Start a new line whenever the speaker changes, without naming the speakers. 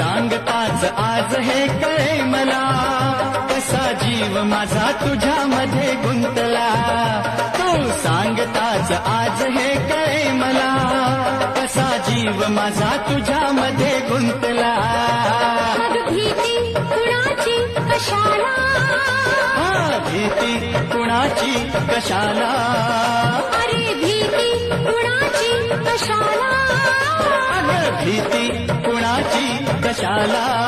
सांगताच आज हे कळे मला. कसा जीव माझा तुझ्या मध्ये गुंतला. तू सांगताच आज हे कळे मला. कसा जीव माझा तुझ्या
मध्ये गुंतला कुणाची कशाला?
हा भीती कुणाची कशाला?
अरे भीती कुणाची कशाला?
भीती कुणाची कशाला
ना